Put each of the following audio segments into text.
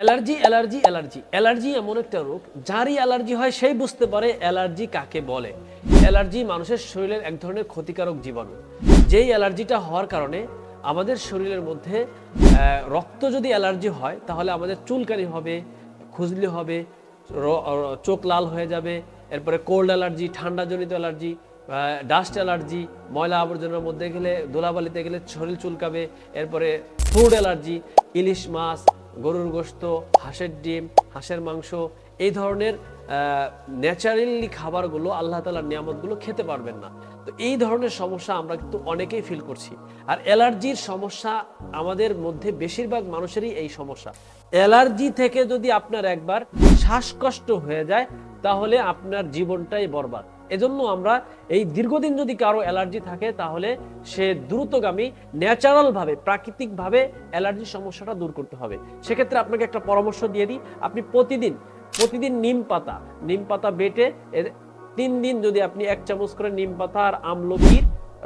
Allergy allergy allergy allergy এমন একটা রোগ, যারই অ্যালার্জি হয় সেই বুঝতে পারে অ্যালার্জি কাকে বলে। অ্যালার্জি মানুষের শরীরের এক ধরনের ক্ষতিকারক জীবাণু। যেই অ্যালার্জিটা হওয়ার কারণে আমাদের শরীরের মধ্যে রক্ত যদি অ্যালার্জি হয়, তাহলে আমাদের চুলকানি হবে, খুজলি হবে চোখ লাল হয়ে যাবে, এরপরে কোল্ড অ্যালার্জি ঠান্ডা ঠান্ডাজনিত অ্যালার্জি ডাস্ট অ্যালার্জি ময়লা আবর্জনার মধ্যে গেলে, ধুলাবালিতে গেলে শরীর চুলকাবে, এরপরে ফুড অ্যালার্জি ইলিশ মাছ গরুর গোশত হাঁসের ডিম, হাঁসের মাংস, এই ধরনের ন্যাচারালি খাবারগুলো আল্লাহ তালার নিয়ামতগুলো খেতে পারবেন না। তো এই ধরনের সমস্যা আমরা কিন্তু অনেকেই ফিল করছি। আর অ্যালার্জির সমস্যা আমাদের মধ্যে বেশিরভাগ মানুষেরই এই সমস্যা। অ্যালার্জি থেকে যদি আপনার একবার শ্বাসকষ্ট হয়ে যায়, তাহলে আপনার জীবনটাই বরবাদ। এজন্য আমরা এই দীর্ঘদিন যদি কারও অ্যালার্জি থাকে, তাহলে সে দ্রুতগামী, ন্যাচারালভাবে, প্রাকৃতিকভাবে অ্যালার্জির সমস্যাটা দূর করতে হবে। সেক্ষেত্রে আপনাকে একটা পরামর্শ দিয়ে দিই, আপনি প্রতিদিন প্রতিদিন নিম পাতা নিম পাতা বেটে তিন দিন যদি আপনি এক চামচ করে নিম পাতা আর আমলকির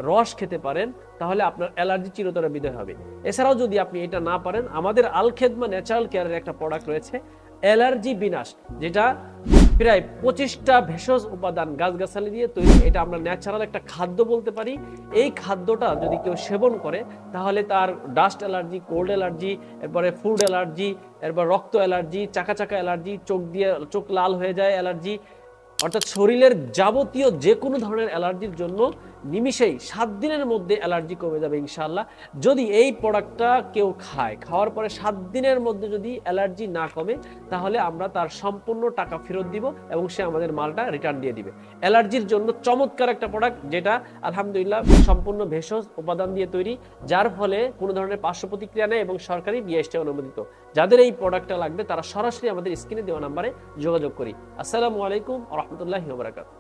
রস খেতে পারেন, তাহলে আপনার অ্যালার্জি চিরতরে বিদায় হবে। এছাড়াও যদি আপনি এটা না পারেন, আমাদের আলখেদমা ন্যাচারাল কেয়ারের একটা প্রোডাক্ট রয়েছে, অ্যালার্জি বিনাশ, যেটা প্রায় পঁচিশটা ভেষজ উপাদান গাছগাছালি দিয়ে তৈরি। এটা আমরা ন্যাচারাল একটা খাদ্য বলতে পারি। এই খাদ্যটা যদি কেউ সেবন করে, তাহলে তার ডাস্ট অ্যালার্জি কোল্ড অ্যালার্জি এরপরে ফুড অ্যালার্জি এরপর রক্ত অ্যালার্জি চাকা চাকা অ্যালার্জি চোখ দিয়ে চোখ লাল হয়ে যায় অ্যালার্জি অর্থাৎ শরীরের যাবতীয় যে কোনো ধরনের অ্যালার্জির জন্য নিমিষেই সাত দিনের মধ্যে অ্যালার্জি কমে যাবে ইনশাআল্লাহ। যদি এই প্রোডাক্টটা কেউ খায়, খাওয়ার পরে সাত দিনের মধ্যে যদি অ্যালার্জি না কমে, তাহলে আমরা তার সম্পূর্ণ টাকা ফেরত দিব এবং সে আমাদের মালটা রিটার্ন দিয়ে দিবে। অ্যালার্জির জন্য চমৎকার একটা প্রোডাক্ট যেটা আলহামদুলিল্লাহ সম্পূর্ণ ভেষজ উপাদান দিয়ে তৈরি, যার ফলে কোনো ধরনের পার্শ্ব প্রতিক্রিয়া নেই এবং সরকারি বিএসটি অনুমোদিত। যাদের এই প্রোডাক্টটা লাগবে, তারা সরাসরি আমাদের স্ক্রিনে দেওয়া নাম্বারে যোগাযোগ করি। আসসালামু আলাইকুম warahmatullahi wabarakatuh.